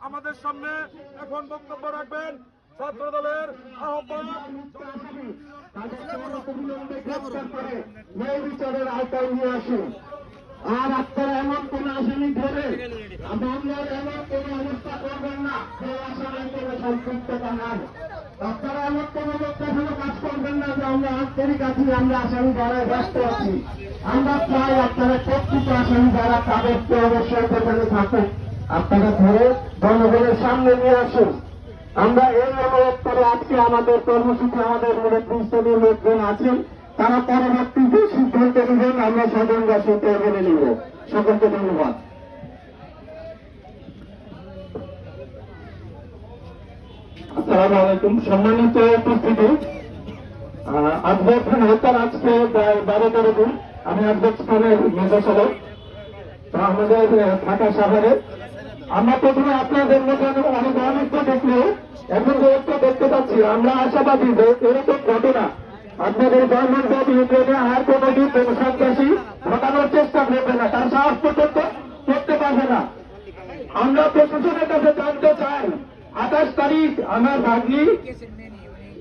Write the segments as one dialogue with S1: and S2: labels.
S1: আমাদের সামনে এখন বক্তব্য রাখবেন ছাত্র দলের
S2: বিচারের আওতায় নিয়ে আসুন। আর আপনারা এমন কোন আসামি ধরে মামলার এমন কোন অবস্থা করবেন না যে আসামির কোন সম্পৃক্ততা নাই। আপনারা এমন কোন কাজ করবেন না যে আমরা আন্তরিক আছি, আমরা আসামি দ্বারায় ব্যস্ত আছি। আমরা চাই আপনারা প্রকৃত আসামি যারা তাদেরকে অবশ্যই পেছনে থাকুক। আপনারা ধরে জনগণের সামনে নিয়ে আসুন। আমরা এই অনুরোধ করে আজকে আমাদের কর্মসূচি, আমাদের মুরব্বী স্তরীয় লোকজন আছেন। তারা পরবর্তী যে সিদ্ধান্ত নেবেন, আমরা স্বজনরা সেটা মেনে নিব। সকলকে ধন্যবাদ। আসসালামু আলাইকুম। সম্মানিত উপস্থিতি। আজকের হত্যার আজকে প্রায় বারো দিন আমি আজকের স্থানের মেজর চালক আমাদের ঢাকা শহরে। আমরা প্রথমে আপনাদের মধ্যে অনেক অনেকটা এখন যে দেখতে পাচ্ছি, আমরা আশাবাদী যে এরকম ঘটনা আপনাদের গভর্নমেন্ট অফ ইউক্রেনে আর কোনো দিন কোনো সন্ত্রাসী ঘটানোর চেষ্টা করবে না। তার সাহস পর্যন্ত করতে পারবে না। আমরা প্রশাসনের কাছে জানতে চাই, আঠাশ তারিখ আমার ভাগ্নি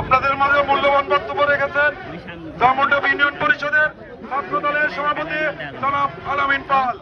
S1: আপনাদের মাঝে মূল্যবান বক্তব্য রেখেছেন ধামন্ডব ইউনিয়ন পরিষদের ছাত্র দলের সভাপতি জনাব আলামিন পাল।